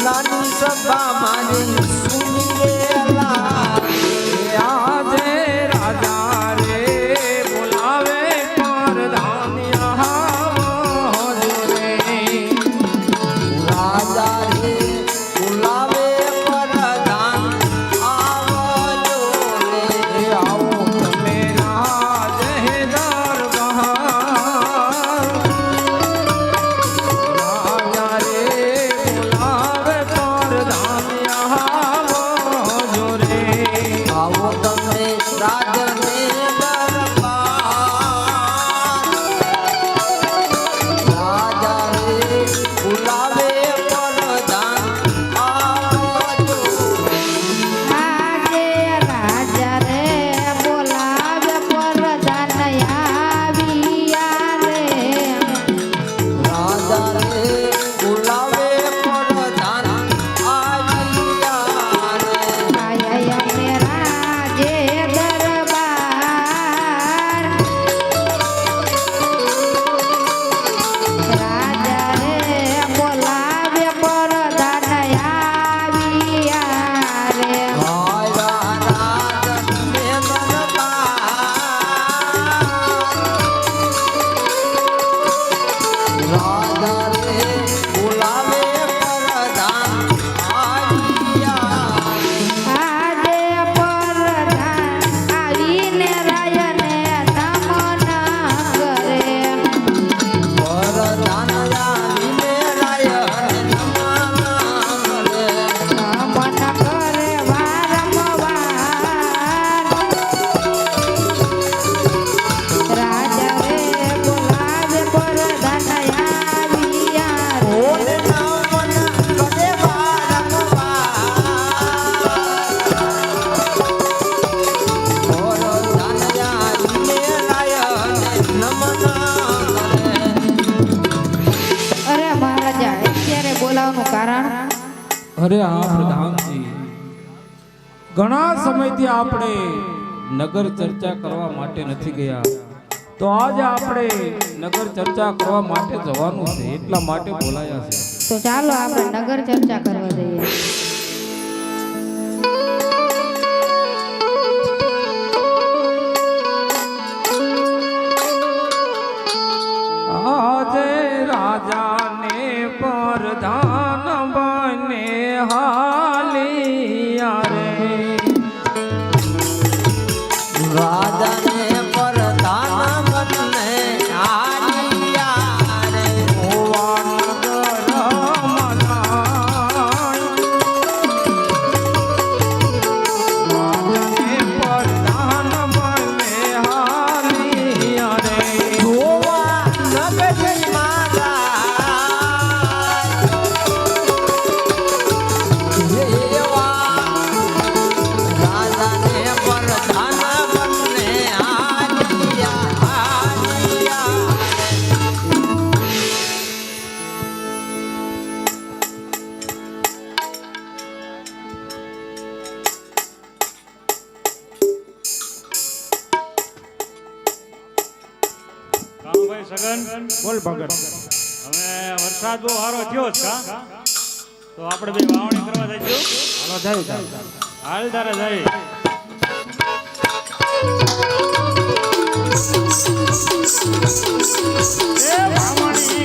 ભલાની સભા મારી સુની અરે આ પ્રધાનજી, ઘણા સમયથી આપણે નગર ચર્ચા કરવા માટે નથી ગયા. તો આજે આપણે નગર ચર્ચા કરવા માટે જવાનું છે, એટલા માટે બોલાયા છે. તો ચાલો આપણે નગર ચર્ચા કરવા જઈએ. રાજાને સગન બોલ ભગત. હવે વરસાદ બહુ સારો થયો છે કા તો આપણે બે વાવણી કરવા જઈશું. હાલો જાય હાલ તારે જાય. એ વાવણી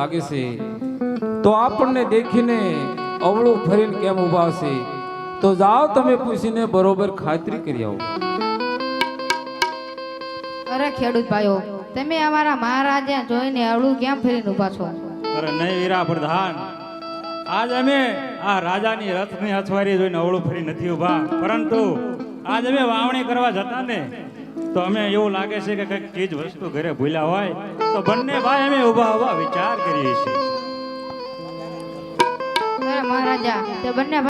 લાગે છે. તો આપણને દેખીને અવળું ફરીને કેમ ઊભા છે? તો જાઓ તમે પૂછીને બરોબર ખાતરી કરી આવો. અરે ખેડૂત ભાઈઓ તમે અમારા મહારાજા જોઈને અવળું કેમ ફરીને ઊભા છો? અરે નહીં વીરા પ્રધાન આજ અમે આ રાજાની રથની અથવારી જોઈને અવળું ફરી નથી ઊભા. પરંતુ આજ અમે વાવણી કરવા જતા ને. તો અમે એવું લાગે છે કે કંઈક ચીજ વસ્તુ ઘરે ભૂલ્યા હોય, તો બંને ભાઈ અમે ઊભા ઊભા વિચાર કરીએ છીએ. મહારાજા, તો બંને